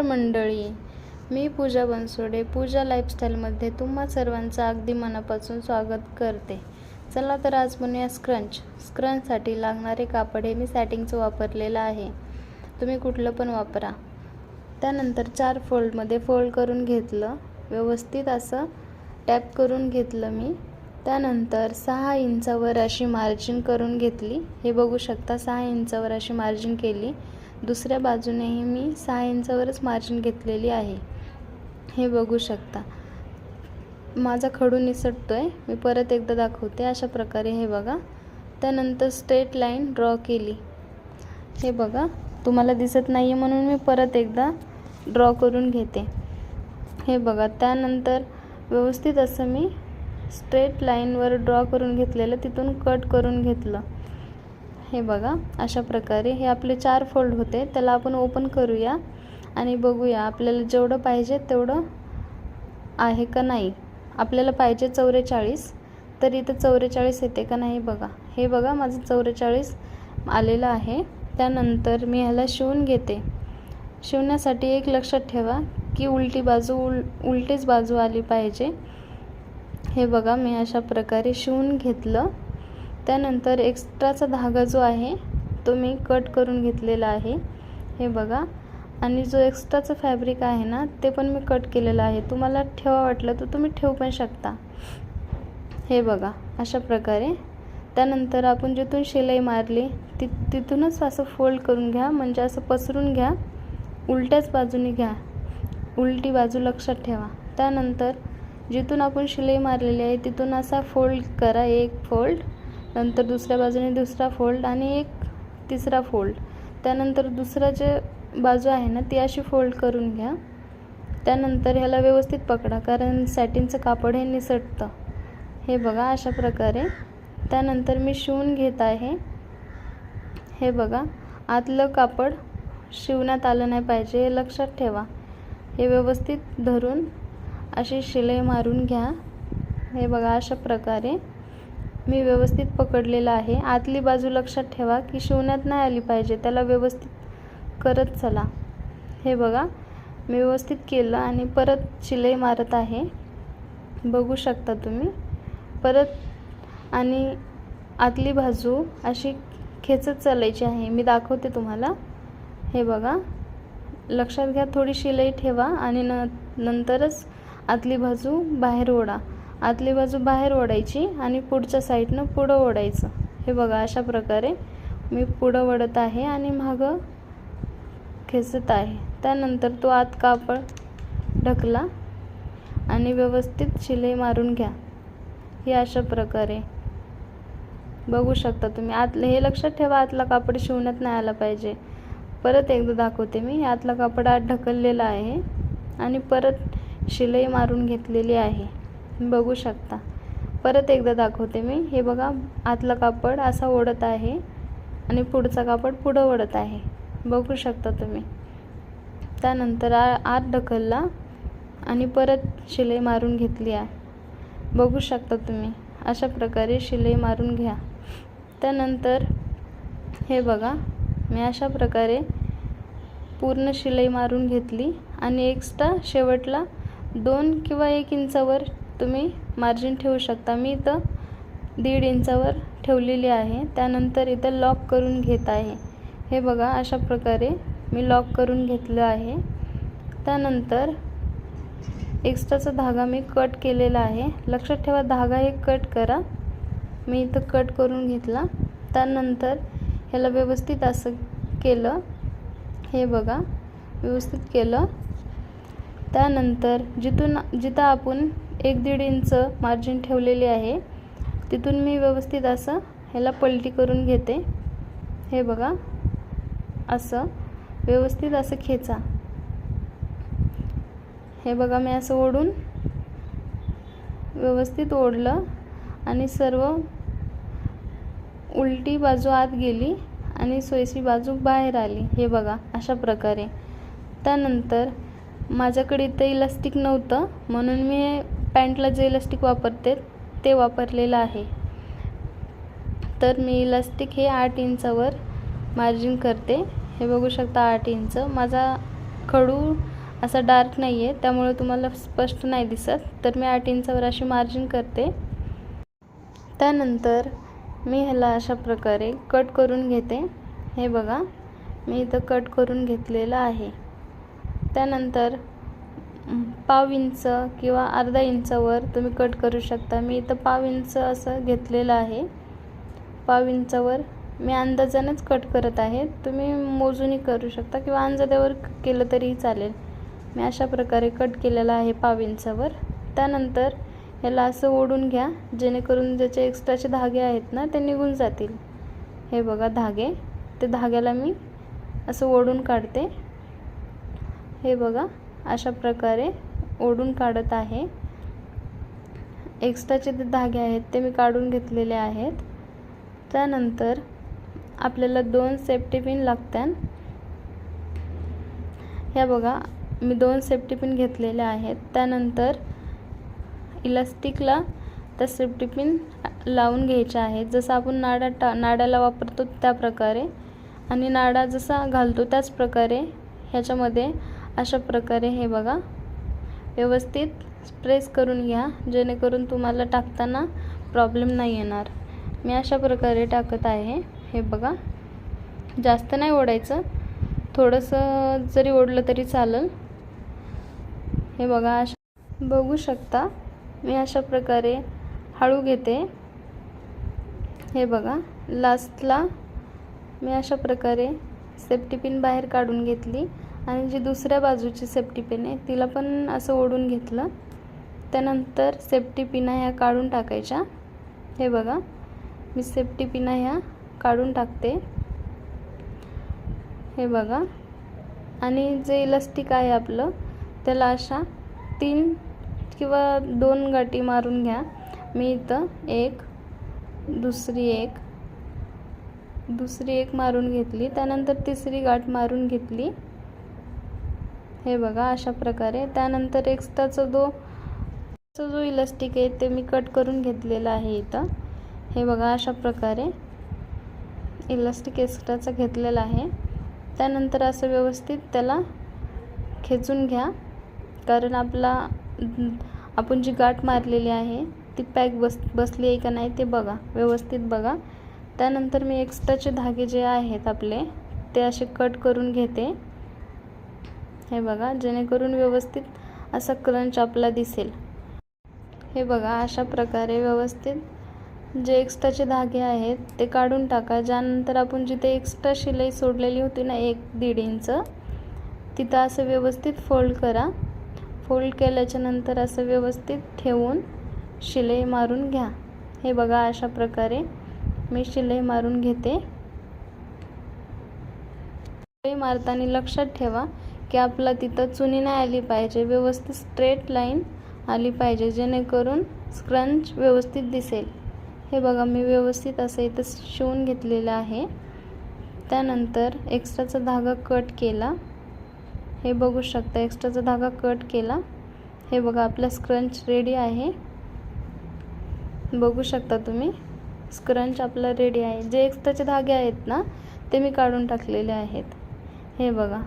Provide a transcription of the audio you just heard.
नमस्कार मंडळी. मी पूजा बनसोडे पूजा लाईफस्टाईलमध्ये तुम्हा सर्वांचं अगदी मनापासून स्वागत करते. चला तर आज बनूया स्क्रंच स्क्रंचसाठी लागणारे कापड हे मी सॅटिंगचं वापरलेलं आहे. तुम्ही कुठलं पण वापरा. त्यानंतर चार फोल्डमध्ये फोल्ड करून घेतलं. व्यवस्थित असं टॅप करून घेतलं मी. त्यानंतर सहा इंचावर अशी मार्जिन करून घेतली. हे बघू शकता सहा इंचावर अशी मार्जिन केली. दुसऱ्या बाजूनेही मी सहा इंचावरच मार्जिन घेतलेली आहे. हे बघू शकता. माझा खडू निसटतो आहे मी परत एकदा दाखवते. अशा प्रकारे हे बघा. त्यानंतर स्ट्रेट लाईन ड्रॉ केली. हे बघा. तुम्हाला दिसत नाही आहे म्हणून मी परत एकदा ड्रॉ करून घेते. हे बघा. त्यानंतर व्यवस्थित असं मी स्ट्रेट लाईनवर ड्रॉ करून घेतलेलं. तिथून कट करून घेतलं. हे बघा अशा प्रकारे हे आपले चार फोल्ड होते. त्याला आपण ओपन करूया आणि बघूया आपल्याला जेवढं पाहिजे तेवढं आहे का नाही. आपल्याला पाहिजे चौवेचाळीस तर इथं चौवेचाळीस येते का नाही बघा. हे बघा माझं चौवेचाळीस आलेलं आहे. त्यानंतर मी ह्याला शिवून घेते. शिवण्यासाठी एक लक्षात ठेवा की उलटी बाजू उल उलटीच बाजू आली पाहिजे. हे बघा मी अशा प्रकारे शिवून घेतलं. त्यानंतर एक्स्ट्राचा धागा जो आहे तो मी कट करून घेतलेला आहे. हे बघा. आणि जो एक्स्ट्राचं फॅब्रिक आहे ना ते पण मी कट केलेलं आहे. तुम्हाला ठेवा वाटलं तर तुम्ही ठेवू पण शकता. हे बघा अशा प्रकारे. त्यानंतर आपण जिथून शिलाई मारली ति तिथूनच असं फोल्ड करून घ्या. म्हणजे असं पसरून घ्या. उलट्याच बाजूने घ्या. उलटी बाजू लक्षात ठेवा. त्यानंतर जिथून आपण शिलाई मारलेली आहे तिथून असा फोल्ड करा. एक फोल्ड नंतर दुसऱ्या बाजूने दुसरा फोल्ड आणि एक तिसरा फोल्ड त्यानंतर दुसरा जे बाजू आहे ना ती अशी फोल्ड करून घ्या. त्यानंतर ह्याला व्यवस्थित पकडा कारण सॅटिनचं कापड हे निसटतं. हे बघा अशा प्रकारे. त्यानंतर मी शिवून घेत आहे. हे बघा आतलं कापड शिवण्यात आलं नाही पाहिजे हे लक्षात ठेवा. हे व्यवस्थित धरून अशी शिलाई मारून घ्या. हे बघा अशा प्रकारे. मी व्यवस्थित पकडलेला आहे. आतली बाजू लक्षात ठेवा की शिवण्यात नाही आली पाहिजे. त्याला व्यवस्थित करत चला. हे बघा. मी व्यवस्थित केलं आणि परत शिलाई मारत आहे. बघू शकता तुम्ही. परत आणि आतली बाजू अशी खेचत चालायची आहे. मी दाखवते तुम्हाला. हे बघा. लक्षात घ्या थोडी शिलाई ठेवा आणि न नंतरच आतली बाजू बाहेर ओढा. आतली बाजू बाहेर ओढायची आणि पुढच्या साईडनं पुढं ओढायचं. हे बघा अशा प्रकारे मी पुढं ओढत आहे आणि मागं खेचत आहे. त्यानंतर तो आत कापड ढकला आणि व्यवस्थित शिलाई मारून घ्या. हे अशा प्रकारे बघू शकता तुम्ही. आतलं हे लक्षात ठेवा आतला कापड शिवण्यात नाही आला पाहिजे. परत एकदा दाखवते मी. आतला कापड आत ढकललेला आहे आणि परत शिलाई मारून घेतलेली आहे. बघू शकता. परत एकदा दाखवते मी. हे बघा आतला कापड असा ओढत आहे आणि पुढचा कापड पुढं ओढत आहे. बघू शकता तुम्ही. त्यानंतर आ आत ढकलला आणि परत शिलाई मारून घेतली आहे. बघू शकता तुम्ही. अशा प्रकारे शिलाई मारून घ्या. त्यानंतर हे बघा मी अशा प्रकारे पूर्ण शिलाई मारून घेतली आणि एक्स्ट्रा शेवटला दोन किंवा एक इंचावर तुम्ही मार्जिन ठेवू शकता. मी इथं दीड इंचावर ठेवलेली आहे. त्यानंतर इथं लॉक करून घेत आहे. हे बघा अशा प्रकारे मी लॉक करून घेतलं आहे. त्यानंतर एक्स्ट्राचा धागा मी कट केलेला आहे. लक्षात ठेवा धागा हे कट करा. मी इथं कट करून घेतला. त्यानंतर ह्याला व्यवस्थित असं केलं. हे बघा व्यवस्थित केलं. त्यानंतर जिथून जिथं आपण एक दीड इंच मार्जिन ठेवलेली आहे. तिथून मी व्यवस्थित असं ह्याला पलटी करून घेते. हे बघा. असं. व्यवस्थित असं खेचा. हे बघा मी असं ओढून व्यवस्थित ओढलं आणि सर्व उलटी बाजू आत गेली आणि सोयीची बाजू बाहेर आली. हे बघा अशा प्रकारे. त्यानंतर माझ्याकडे इथं इलास्टिक नव्हतं म्हणून मी पॅन्टला जे इलास्टिक वापरते ते वापरलेलं आहे. तर मी इलास्टिक हे आठ इंचावर मार्जिन करते. हे बघू शकता आठ इंच. माझा खडू असा डार्क नाही आहे त्यामुळे तुम्हाला स्पष्ट नाही दिसत. तर मी आठ इंचावर अशी मार्जिन करते. त्यानंतर मी ह्याला अशा प्रकारे कट करून घेते. हे बघा मी इथं कट करून घेतलेलं आहे. त्यानंतर पाव इंच किंवा अर्धा इंचावर तुम्ही कट करू शकता. मी इथं पाव इंच असं घेतलेलं आहे. पाव इंचावर मी अंदाजानेच कट करत आहे. तुम्ही मोजूनही करू शकता किंवा अंदाजावर केलं तरीही चालेल. मी अशा प्रकारे कट केलेला आहे पाव इंचावर त्यानंतर याला असं ओढून घ्या जेणेकरून ज्याचे एक्स्ट्राचे धागे आहेत ना ते निघून जातील. हे बघा धागे. ते धाग्याला मी असं ओढून काढते. हे बघा. अशा प्रकारे ओढून काढत आहे. एक्स्ट्राचे जे धागे आहेत ते मी काढून घेतलेले आहेत. त्यानंतर आपल्याला दोन सेफ्टी पिन लागतात ह्या बघा मी दोन सेफ्टी पिन घेतलेल्या आहेत. त्यानंतर इलास्टिकला त्या सेफ्टी पिन लावून घ्यायच्या आहेत. जसं आपण नाडा टा नाड्याला वापरतो त्या प्रकारे. आणि नाडा जसा घालतो त्याच प्रकारे ह्याच्यामध्ये अशा प्रकारे हे बघा. व्यवस्थित प्रेस करून घ्या जेणेकरून तुम्हाला टाकताना प्रॉब्लेम नाही येणार. मी अशा प्रकारे टाकत आहे. हे बघा. जास्त नाही ओढायचं. थोडंसं जरी ओढलं तरी चालेल. हे बघा अशा बघू शकता. मी अशा प्रकारे हळू घेते. हे बघा. लास्टला मी अशा प्रकारे सेफ्टी पिन बाहेर काढून घेतली. आणि जी दुसऱ्या बाजूची सेफ्टी पिन आहे तिला पण असं ओढून घेतलं. त्यानंतर सेफ्टी पिना ह्या काढून टाकायच्या. हे बघा मी सेफ्टी पिना ह्या काढून टाकते. हे बघा. आणि जे इलास्टिक आहे आपलं त्याला अशा तीन किंवा दोन गाठी मारून घ्या. मी इथं एक दुसरी एक दुसरी एक मारून घेतली. त्यानंतर तिसरी गाठ मारून घेतली. हे बघा अशा प्रकारे. त्यानंतर एक्स्ट्राचा जो जो इलास्टिक आहे ते मी कट करून घेतलेला आहे इथं. हे बघा अशा प्रकारे इलास्टिक एक्स्ट्राचा घेतलेला आहे. त्यानंतर असं व्यवस्थित त्याला खेचून घ्या. कारण आपला आपण जी गाठ मारलेली आहे ती पॅक बस बसली आहे का नाही ते बघा. व्यवस्थित बघा. त्यानंतर मी एक्स्ट्राचे धागे जे आहेत आपले ते असे कट करून घेते. हे बघा जेणेकरून व्यवस्थित असा क्रंच आपला दिसेल. हे बघा अशा प्रकारे व्यवस्थित जे एक्स्ट्राचे धागे आहेत ते काढून टाका. ज्यानंतर आपण जिथे एक्स्ट्रा शिलाई सोडलेली होती ना एक दीड इंच तिथं असं व्यवस्थित फोल्ड करा. फोल्ड केल्याच्यानंतर असं व्यवस्थित ठेवून शिलाई मारून घ्या. हे बघा अशा प्रकारे मी शिलाई मारून घेते. शिलाई मारताना लक्षात ठेवा. की आपला तिथं चुनी नाही आली पाहिजे व्यवस्थित स्ट्रेट लाईन आली पाहिजे जेणेकरून स्क्रंच व्यवस्थित दिसेल. हे बघा मी व्यवस्थित असं इथं शिवून घेतलेलं आहे. त्यानंतर एक्स्ट्राचा धागा कट केला. हे बघू शकता एक्स्ट्राचा धागा कट केला. हे बघा आपला स्क्रंच रेडी आहे. बघू शकता तुम्ही स्क्रंच आपला रेडी आहे. जे एक्स्ट्राचे धागे आहेत ना ते मी काढून टाकलेले आहेत. हे बघा